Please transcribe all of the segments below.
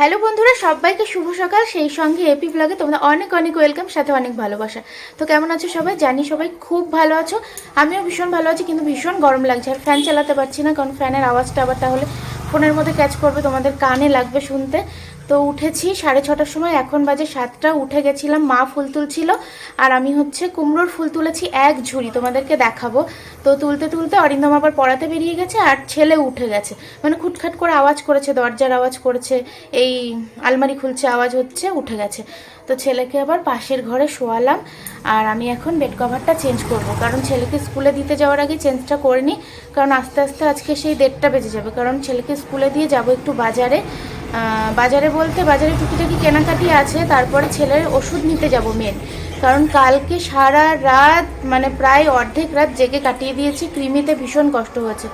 Hello বন্ধুরা, সবাইকে শুভ সকাল। সেই সঙ্গে এপি ব্লগে তোমাদের অনেক অনেক ওয়েলকাম, সাথে অনেক ভালোবাসা। তো কেমন আছো সবাই? জানি সবাই খুব ভালো আছো। আমিও ভীষণ ভালো আছি, কিন্তু ভীষণ গরম লাগছে। আর ফ্যান চালাতে পারছি না, কারণ ফ্যানের আওয়াজটা আবার তাহলে ফোনের মধ্যে ক্যাচ করবে, তোমাদের কানে লাগবে শুনতে। তো উঠেছি, সাড়ে ছটার সময় এখন বাজে সাতটা, উঠে গেছিলাম, মা ফুল তুলছিল, আর আমি হচ্ছে কুমড়োর ফুল তুলেছি এক ঝুড়ি, তোমাদেরকে দেখাবো। তো তুলতে তুলতে অরিন্দম আবার পড়াতে বেরিয়ে গেছে আর ছেলে উঠে গেছে। মানে খুটখাট করে আওয়াজ করেছে, দরজার আওয়াজ করেছে, এই আলমারি খুলছে, আওয়াজ হচ্ছে, উঠে গেছে। তো ছেলেকে আবার পাশের ঘরে শোয়ালাম, আর আমি এখন বেড কভারটা চেঞ্জ করব। কারণ ছেলেকে স্কুলে দিতে যাওয়ার আগে চেঞ্জটা করে নিই কারণ আস্তে আস্তে আজকে সেই দেড়টা বেজে যাবে। কারণ ছেলেকে স্কুলে দিয়ে যাব একটু বাজারে বাজারে বলতে বাজারে টুকিটাকি কেনাকাটি আছে, তারপরে ছেলের ওষুধ নিতে যাব মেন কারণ কালকে সারা রাত মানে প্রায় অর্ধেক রাত জেগে কাটিয়ে দিয়েছি কৃমিতে ভীষণ কষ্ট হয়েছে।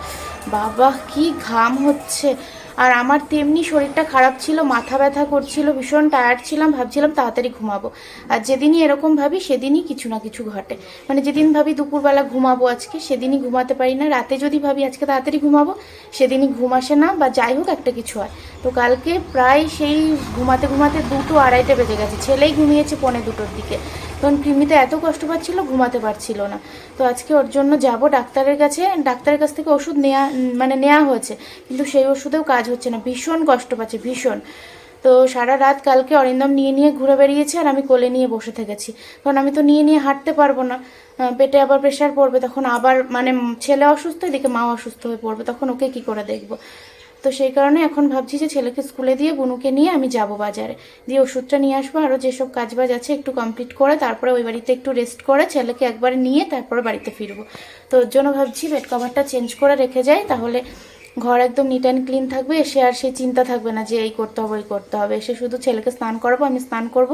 বাবা, কি ঘাম হচ্ছে। আর আমার তেমনি শরীরটা খারাপ ছিল, মাথা ব্যথা করছিল, ভীষণ টায়ার্ড ছিলাম, ভাবছিলাম তাড়াতাড়ি ঘুমাবো। আর যেদিনই এরকম ভাবি, সেদিনই কিছু না কিছু ঘটে। মানে যেদিন ভাবি দুপুরবেলা ঘুমাবো আজকে, সেদিনই ঘুমাতে পারি না। রাতে যদি ভাবি আজকে তাড়াতাড়ি ঘুমাবো, সেদিনই ঘুম আসে না বা যাই হোক একটা কিছু হয়। তো কালকে প্রায় সেই ঘুমাতে ঘুমাতে দুটো আড়াইটে বেজে গেছে। ছেলেই ঘুমিয়েছে পৌনে দুটোর দিকে। তখন কৃমিতে এত কষ্ট পাচ্ছিল, ঘুমাতে পারছিল না। তো আজকে ওর জন্য যাব ডাক্তারের কাছে, ডাক্তারের কাছ থেকে ওষুধ নেওয়া মানে নেওয়া হয়েছে। কিন্তু সেই ওষুধেও কাজ হচ্ছে না, ভীষণ কষ্ট পাচ্ছে, ভীষণ। তো সারা রাত কালকে অরিন্দম নিয়ে নিয়ে ঘুরে বেরিয়েছে আর আমি কোলে নিয়ে বসে থেকেছি। কারণ আমি তো নিয়ে নিয়ে হাঁটতে পারব না। পেটে আবার প্রেশার পড়বে, তখন আবার মানে ছেলে অসুস্থ, এদিকে মাও অসুস্থ হয়ে পড়বে, তখন ওকে কি করে দেখব? তো সেই কারণে এখন ভাবছি যে ছেলেকে স্কুলে দিয়ে বুনুকে নিয়ে আমি যাব বাজারে। দিয়ে ওষুধটা নিয়ে আসব আরও যেসব কাজবাজ আছে একটু কমপ্লিট করে, তারপরে ওই বাড়িতে একটু রেস্ট করে ছেলেকে একবারে নিয়ে তারপরে বাড়িতে ফিরবো। তো ওর জন্য ভাবছি বেড কভারটা চেঞ্জ করে রেখে যাই, তাহলে ঘর একদম নিট অ্যান্ড ক্লিন থাকবে, এসে আর সেই চিন্তা থাকবে না যে এই করতে হবে, ওই করতে হবে। এসে শুধু ছেলেকে স্নান করাবো, আমি স্নান করব।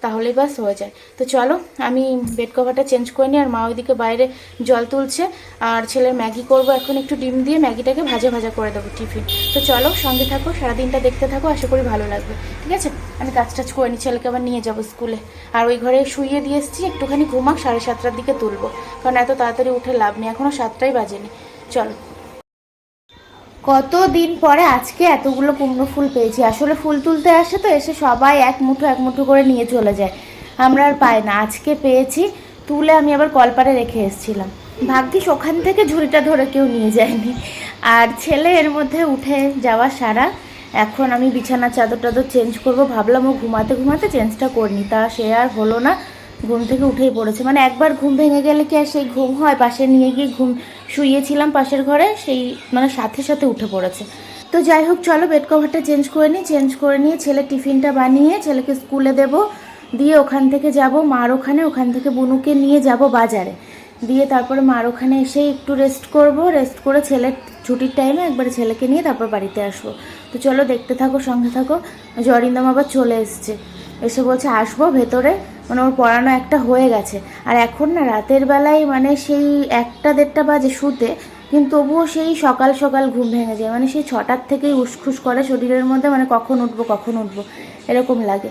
তাহলেই বাস হয়ে যায়। তো চলো, আমি বেড কভারটা চেঞ্জ করে নিই আর মা ওইদিকে বাইরে জল তুলছে। আর ছেলের ম্যাগি করব এখন একটু ডিম দিয়ে, ম্যাগিটাকে ভাজা ভাজা করে দেবো টিফিন। তো চলো, সঙ্গে থাকো, সারাদিনটা দেখতে থাকো, আশা করি ভালো লাগবে। ঠিক আছে? আমি কাজ টাজ করে নিই, ছেলেকে আবার নিয়ে যাব স্কুলে। আর ওই ঘরে শুইয়ে দিয়ে এসেছি, একটুখানি ঘুমাক, সাড়ে সাতটার দিকে তুলবো। কারণ এত তাড়াতাড়ি উঠে লাভ নেই এখনও সাতটাই বাজেনি। চলো। কত দিন পরে আজকে এতগুলো কুমড়ো ফুল পেয়েছি? আসলে ফুল তুলতে আসে তো, এসে সবাই এক মুঠো এক মুঠো করে নিয়ে চলে যায়। আমরা আর পাই না। আজকে পেয়েছি, তুলে আমি আবার কলপারে রেখে এসেছিলাম। ভাগ্যিস ওখান থেকে ঝুড়িটা ধরে কেউ নিয়ে যায়নি। আর ছেলে এর মধ্যে উঠে যাওয়া সারা। এখন আমি বিছানা চাদর টাদর চেঞ্জ করব। ভাবলাম ও ঘুমাতে ঘুমাতে চেঞ্জটা করিনি। তা সে আর হলো না। ঘুম থেকে উঠেই পড়েছে। মানে একবার ঘুম ভেঙে গেলে কি আর সেই ঘুম হয়? পাশে নিয়ে গিয়ে ঘুম শুয়েছিলাম পাশের ঘরে, সেই মানে সাথে সাথে উঠে পড়েছে। তো যাই হোক, চলো বেড কভারটা চেঞ্জ করে নিই। চেঞ্জ করে নিয়ে ছেলে টিফিনটা বানিয়ে ছেলেকে স্কুলে দেব। দিয়ে ওখান থেকে যাব মার ওখানে, ওখান থেকে বুনুকে নিয়ে যাব বাজারে। দিয়ে তারপরে মার ওখানে এসে একটু রেস্ট করব। রেস্ট করে ছেলের ছুটির টাইমে একবারে ছেলেকে নিয়ে তারপর বাড়িতে আসব। তো চলো দেখতে থাকো, সঙ্গে থাকো। জরিন্দম আবার চলে এসছে। এসে বলছে, আসব ভেতরে। মানে ওর পড়ানো একটা হয়ে গেছে। আর এখন না রাতের বেলায় মানে সেই একটা দেড়টা বাজে শুতে, কিন্তু তবুও সেই সকাল সকাল ঘুম ভেঙে যায়। মানে সেই ছটার থেকেই উসখুস করে শরীরের মধ্যে মানে কখন উঠবো কখন উঠবো, এরকম লাগে।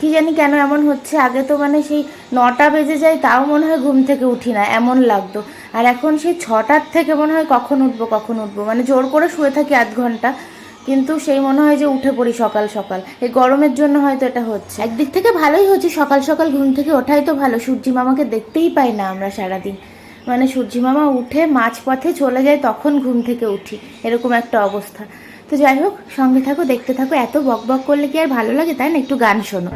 কি জানি কেন এমন হচ্ছে, আগে তো মানে সেই নটা বেজে যায়, তাও মনে হয় ঘুম থেকে উঠি না, এমন লাগতো। আর এখন সেই ছটার থেকে মনে হয় কখন উঠবো কখন উঠবো মানে জোর করে শুয়ে থাকি আধ ঘণ্টা। কিন্তু সেই মনে হয় যে উঠে পড়ি সকাল সকাল। এই গরমের জন্য হয়তো এটা হচ্ছে। একদিক থেকে ভালোই হচ্ছে, সকাল সকাল ঘুম থেকে ওঠাই তো ভালো। সূর্যি মামাকে দেখতেই পাই না আমরা সারাদিন। মানে সূর্যি মামা উঠে মাঝপথে চলে যায়, তখন ঘুম থেকে উঠি। এরকম একটা অবস্থা। তো যাই হোক, সঙ্গে থাকো, দেখতে থাকো। এত বক বক করলে কি আর ভালো লাগে? তাই না? একটু গান শোনো।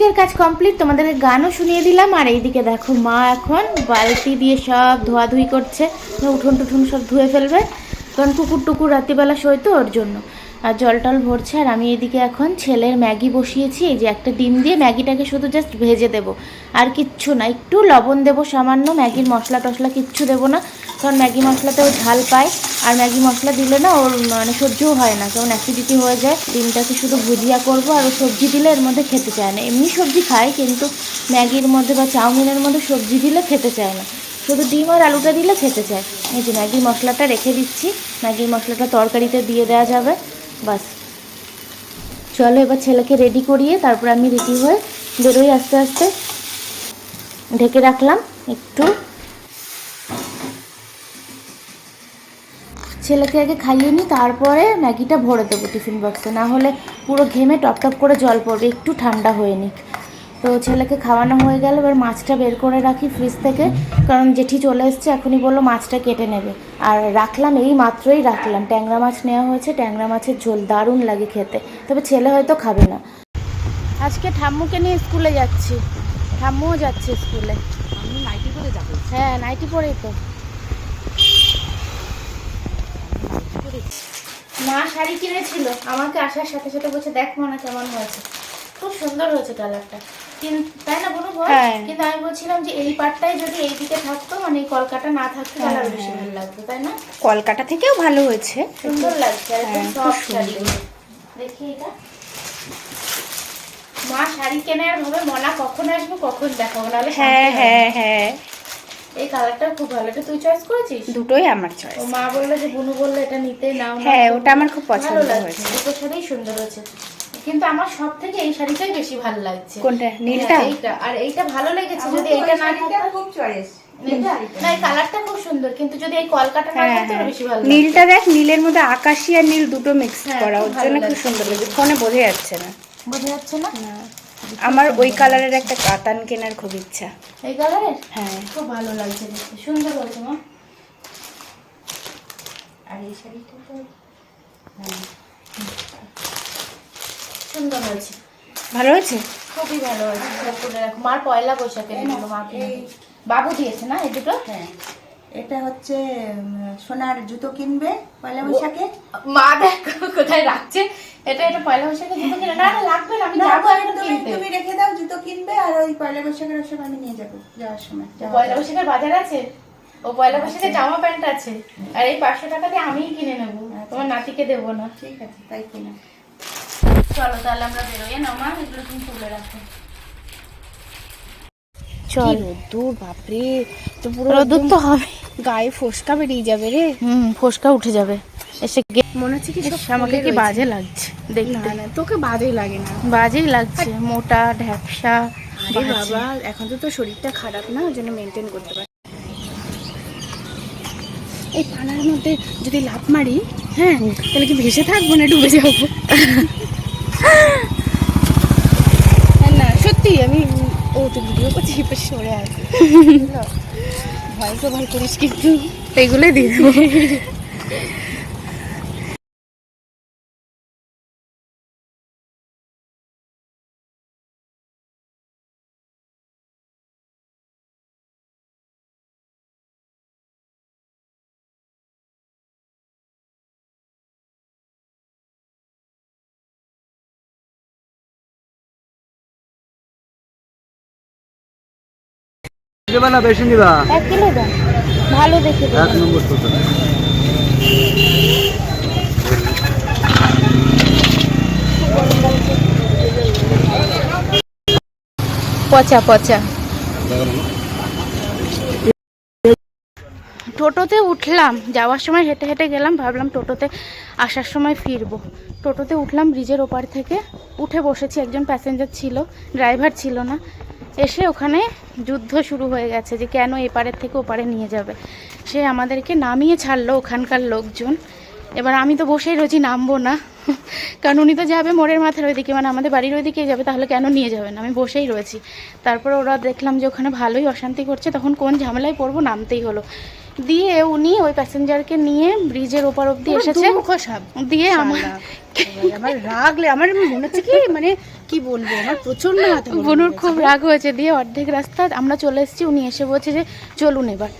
ওদিকের কাজ কমপ্লিট তোমাদেরকে গানও শুনিয়ে দিলাম। আর এইদিকে দেখো মা এখন বালতি দিয়ে সব ধোয়াধুয়ি করছে। উঠোন টুঠুন সব ধুয়ে ফেলবে। কারণ কুকুর টুকুর রাত্রিবেলা শোয় তো ওর জন্য। আর জল টল ভরছে। আর আমি এদিকে এখন ছেলের ম্যাগি বসিয়েছি। এই যে একটা ডিম দিয়ে ম্যাগিটাকে শুধু জাস্ট ভেজে দেবো। আর কিচ্ছু না, একটু লবণ দেবো সামান্য। ম্যাগির মশলা টশলা কিচ্ছু দেবো না। কারণ ম্যাগি মশলাতে ও ঝাল পায়। আর ম্যাগি মশলা দিলে না ওর মানে সহ্যও হয় না, কেমন অ্যাসিডিটি হয়ে যায়। ডিমটাকে শুধু ভুজিয়া করব আর ও সবজি দিলে এর মধ্যে খেতে চায় না। এমনি সবজি খায়, কিন্তু ম্যাগির মধ্যে বা চাউমিনের মধ্যে সবজি দিলে খেতে চায় না। শুধু ডিম আর আলুটা দিলে খেতে চায়। এই যে ম্যাগি মশলাটা রেখে দিচ্ছি। ম্যাগি মশলাটা তরকারিতে দিয়ে দেওয়া যাবে। বাস। চলো এবার ছেলেকে রেডি করিয়ে তারপর আমি রেডি হয়ে বেরোই আস্তে আস্তে। ঢেকে রাখলাম একটু। ছেলেকে আগে খাইয়ে নিই তারপরে ম্যাগিটা ভরে দেবো টিফিন বক্সে না হলে পুরো ঘেমে টপ টপ করে জল পড়বে একটু ঠান্ডা হয়ে নি তো ছেলেকে খাওয়ানো হয়ে গেল এবার মাছটা বের করে রাখি ফ্রিজ থেকে। কারণ জেঠি চলে এসছে এখনই বলল মাছটা কেটে নেবে। আর রাখলাম এই মাত্রই রাখলাম। ট্যাংরা মাছ নেওয়া হয়েছে ট্যাংরা মাছের ঝোল দারুণ লাগে খেতে। তবে ছেলে হয়তো খাবে না। আজকে ঠাম্মুকে নিয়ে স্কুলে যাচ্ছি। ঠাম্মুও যাচ্ছে স্কুলে। আমি নাইটি করে যাব। হ্যাঁ নাইটি পরেই তো। মা শাড়ি কিনেছিল। আমাকে আসার সাথে সাথে বলছে দেখ মনে কেমন হয়েছে। খুব সুন্দর হয়েছে কালারটা। তাই না বলো হ্যাঁ। কিন্তু আমি বলছিলাম যে এই পাটটাই যদি এই দিকে থাকতো মানে এই কলকাটা না থাকতো তাহলে বেশি ভালো লাগতো তাই না? কলকাতা থেকেও ভালো হয়েছে। সুন্দর লাগছে হ্যাঁ। দেখি এটা। মা শাড়ি কেনার ভাবে মনা কখন আসবে কখন দেখাবো নাহলে হ্যাঁ। হ্যাঁ হ্যাঁ। এই কালারটা খুব ভালো। এটা তুই চয়েস করেছিস? দুটোই আমার চয়েস ও মা বলল যে বুনু বলল এটা নিতেই নাও হ্যাঁ, ওটা আমার খুব পছন্দ হয়েছে। দুটো শাড়িই সুন্দর হয়েছে। কিন্তু আমার সব থেকে এই শাড়িটাই বেশি ভালো লাগছে। কোনটা? নীলটা? হ্যাঁ, এইটা। আর এইটা ভালো লেগেছে যদি এইটা না থাকতো খুব চয়েস না এই কালারটা খুব সুন্দর কিন্তু যদি এই কলকাটা না হ্যাঁ হ্যাঁ। বেশি ভালো নীলটা দেখ নীলের মধ্যে আকাশি আর নীল দুটো মিক্স করা ওর জন্য খুব সুন্দর লাগছে। ফোনে বোঝা যাচ্ছে না। বোঝা যাচ্ছে না? আমার ওই কালারের একটা কাতান কেনার খুব ইচ্ছা। এই কালারের? হ্যাঁ। খুব ভালো লাগছে দেখতে। সুন্দর হয়েছে মা। আর এই শাড়িটা তো সুন্দর হয়েছে। ভালো হয়েছে? খুবই ভালো হয়েছে। সব করে রাখো। মার পয়লা বৈশাখে এগুলো মা কিনে বাবু দিয়েছে না এই দুটো? হ্যাঁ। এটা হচ্ছে সোনার জুতো কিনবে পয়লা বৈশাখে। মা দেখ কোথায় রাখছে। এটা এটা পয়লা বৈশাখে জুতো কিনে না না লাগবে না। আমি যাব তুমি- এখন কিনতে তুমি রেখে দাও জুতো কিনবে আর ওই পয়লা বৈশাখের ওসব আমি নিয়ে যাব যাওয়ার সময় পয়লা বৈশাখের বাজার আছে? ও পয়লা বৈশাখে জামা প্যান্ট আছে। আর এই পাঁচশো টাকা দিয়ে আমিই কিনে নেব। তোমার নাতিকে দেবো না। ঠিক আছে তাই কিনা। চলো তাহলে আমরা বেরোই। না মা এগুলো তুমি তুলে রাখো। চল। রোদ্দুর বাপরে। তো পুরো রোদুর তো হবে। গায়ে ফোসকা বেরিয়ে যাবে রে। হুম ফোসকা উঠে যাবে। এসে গে- মনে হচ্ছে কি আমাকে কি বাজে লাগছে দেখতে। না না তোকে বাজেই লাগে না। বাজেই লাগছে। মোটা ঢ্যাপসা। আরে বাবা এখন তো তোর শরীরটা খারাপ না ওই জন্য মেনটেন করতে পারি এই পানার মধ্যে যদি লাফ মারি হ্যাঁ তাহলে কি ভেসে থাকব না ডুবে যাব? না সত্যি আমি ও তো ভিডিও করছি এবার সরে আসবে ভয় তো ভয় করিস কিন্তু। এগুলোই দিয়ে না বেশি নিবা? এক কিলো দাম ভালো দেখে এক নম্বর পচা পচা। টোটোতে উঠলাম যাওয়ার সময় হেঁটে হেঁটে গেলাম ভাবলাম টোটোতে আসার সময় ফিরবো। টোটোতে উঠলাম ব্রিজের ওপার থেকে। উঠে বসেছি একজন প্যাসেঞ্জার ছিল ড্রাইভার ছিল না। এসে ওখানে যুদ্ধ শুরু হয়ে গেছে যে কেন এপারের থেকে ওপারে নিয়ে যাবে। সে আমাদেরকে নামিয়ে ছাড়লো ওখানকার লোকজন। এবার আমি তো বসেই রয়েছি নামবো না। কারণ উনি তো যাবে মোড়ের মাথার ওইদিকে মানে আমাদের বাড়ির ওইদিকেই যাবে তাহলে কেন নিয়ে যাবেন আমি বসেই রয়েছি। তারপর ওরা দেখলাম যে ওখানে ভালোই অশান্তি করছে তখন কোন ঝামেলায় পড়ব নামতেই হলো। দিয়ে উনি ওই প্যাসেঞ্জারকে নিয়ে ব্রিজের ওপার অব্দি এসেছে। দিয়ে। আমার রাগলে আমার মনে হচ্ছে কি মানে কি বলব? আমার প্রচণ্ড হাতে বনুর খুব রাগ হয়েছে। দিয়ে অর্ধেক রাস্তা আমরা চলে এসেছি। উনি এসে বলছে যে চলুন এবার।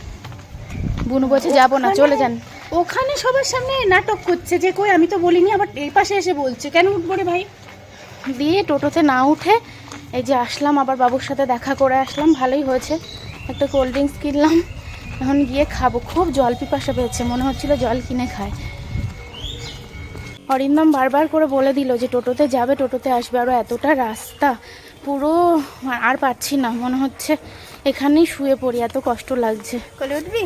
বুনু বলছে যাব না চলে যান। ওখানে সবার সামনে নাটক করছে যে কই আমি তো বলিনি আবার এই পাশে এসে বলছে। কেন উঠবো রে ভাই? দিয়ে টোটোতে না উঠে এই যে আসলাম আবার বাবুর সাথে দেখা করে আসলাম। ভালোই হয়েছে। একটা কোল্ড ড্রিঙ্কস কিনলাম। এখন গিয়ে খাব। খুব জল পিপাসা পেয়েছে। মনে হচ্ছিল জল কিনে খায়। অরিন্দম বারবার করে বলে দিল যে টোটোতে যাবে টোটোতে আসবে। আরও এতটা রাস্তা পুরো আর পারছি না মনে হচ্ছে এখানেই শুয়ে পড়ি এত কষ্ট লাগছে। কোলে উঠবি?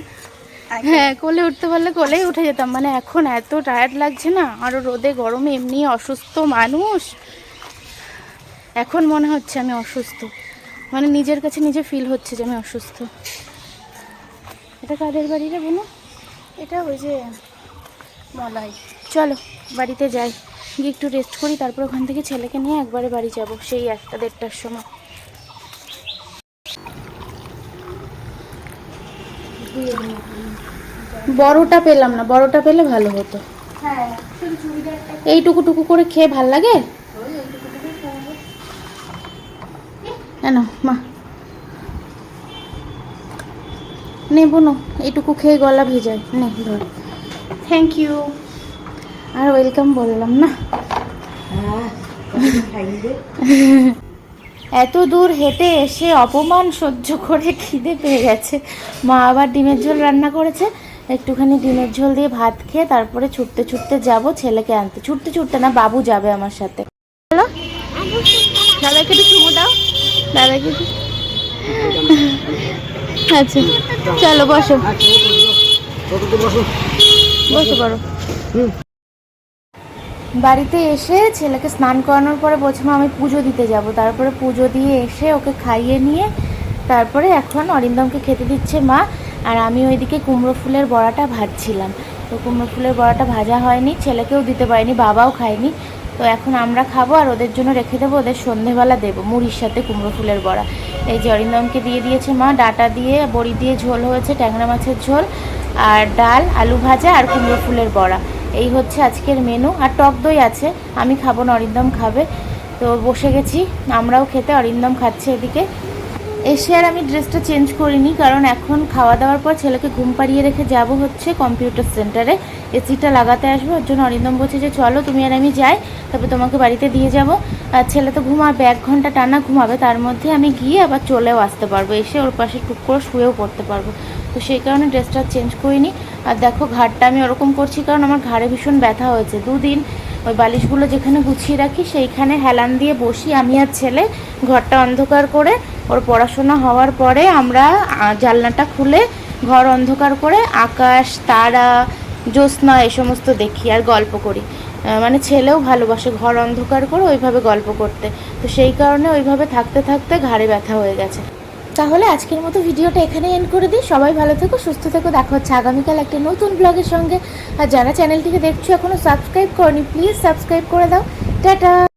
হ্যাঁ কোলে উঠতে পারলে কোলেই উঠে যেতাম মানে এখন এত টায়ার্ড লাগছে না আরও রোদে গরমে এমনি অসুস্থ মানুষ। এখন মনে হচ্ছে আমি অসুস্থ মানে নিজের কাছে নিজে ফিল হচ্ছে যে আমি অসুস্থ। এটা কাদের বাড়ি রে বোনো এটা ওই যে মলাই চলো। বাড়িতে যাই। গিয়ে একটু রেস্ট করি তারপর ওখান থেকে ছেলেকে নিয়ে একবারে বাড়ি যাব সেই একটা দেড়টার সময়। বড়টা পেলাম না বড়টা পেলে ভালো হতো। এইটুকু টুকু করে খেয়ে ভালো লাগে? কেন মা। নে বোনো এইটুকু খেয়ে গলা ভেজায় নে ধর। থ্যাংক ইউ আর ওয়েলকাম বললাম না। এত দূর হেঁটে এসে অপমান সহ্য করে খিদে পেয়ে গেছে। মা আবার ডিমের ঝোল রান্না করেছে। একটুখানি ডিমের ঝোল দিয়ে ভাত খেয়ে তারপরে ছুটতে ছুটতে যাব, ছেলেকে আনতে। ছুটতে ছুটতে না, বাবু যাবে আমার সাথে। হ্যালো দাদাকে একটু চুমু দাও। দাদাকে আচ্ছা চলো, বসো। বসো পারো বাড়িতে এসে ছেলেকে স্নান করানোর পরে বলছে, মা, আমি পুজো দিতে যাব। তারপরে পুজো দিয়ে এসে ওকে খাইয়ে নিয়ে তারপরে এখন অরিন্দমকে খেতে দিচ্ছে মা। আর আমি ওইদিকে কুমড়ো ফুলের বড়াটা ভাজছিলাম। তো কুমড়ো ফুলের বড়াটা ভাজা হয়নি, ছেলেকেও দিতে পারিনি, বাবাও খায়নি। তো এখন আমরা খাব আর ওদের জন্য রেখে দেবো, ওদের সন্ধেবেলা দেবো মুড়ির সাথে কুমড়ো ফুলের বড়া। এই যে অরিন্দমকে দিয়ে দিয়েছে মা, ডাটা দিয়ে, বড়ি দিয়ে ঝোল হয়েছে, ট্যাংরা মাছের ঝোল, আর ডাল, আলু ভাজা আর কুমড়ো ফুলের বড়া। এই হচ্ছে আজকের মেনু আর টক দই আছে, আমি খাব না, অরিন্দম খাবে। তো বসে গেছি, আমরাও খেতে, অরিন্দম খাচ্ছে এদিকে। এসে আর আমি ড্রেসটা চেঞ্জ করিনি, কারণ এখন খাওয়া দাওয়ার পর ছেলেকে ঘুম পাড়িয়ে রেখে যাব হচ্ছে কম্পিউটার সেন্টারে এসিটা লাগাতে আসব, ওর জন্য অরিন্দম বলছে যে, চলো, তুমি আর আমি যাই, তবে তোমাকে বাড়িতে দিয়ে যাব। আর ছেলে তো ঘুমাবে, এক ঘণ্টা টানা ঘুমাবে, তার মধ্যে আমি গিয়ে আবার চলেও আসতে পারব, এসে ওর পাশে টুক করে শুয়েও পড়তে পারব। তো সেই কারণে ড্রেসটা চেঞ্জ করিনি। আর দেখো, ঘাড়টা আমি ওরকম করছি, কারণ আমার ঘাড়ে ভীষণ ব্যথা হয়েছে। দুদিন ওই বালিশগুলো যেখানে গুছিয়ে রাখি, সেইখানে হেলান দিয়ে বসি। আমি আর ছেলে ঘরটা অন্ধকার করে, ওর পড়াশোনা হওয়ার পরে আমরা জানলাটা খুলে ঘর অন্ধকার করে আকাশ, তারা, জ্যোৎস্না এ সমস্ত দেখি আর গল্প করি। মানে ছেলেও ভালোবাসে ঘর অন্ধকার করে ওইভাবে গল্প করতে। তো সেই কারণে ওইভাবে থাকতে থাকতে ঘাড়ে ব্যথা হয়ে গেছে। তাহলে আজকের মতো ভিডিওটা এখানে এন্ড করে দিই। সবাই ভালো থেকো, সুস্থ থেকো। দেখা হচ্ছে আগামীকাল একটা নতুন ব্লগের সঙ্গে। আর যারা চ্যানেলটিকে দেখছ এখনও সাবস্ক্রাইব করনি প্লিজ সাবস্ক্রাইব করে দাও। টাটা!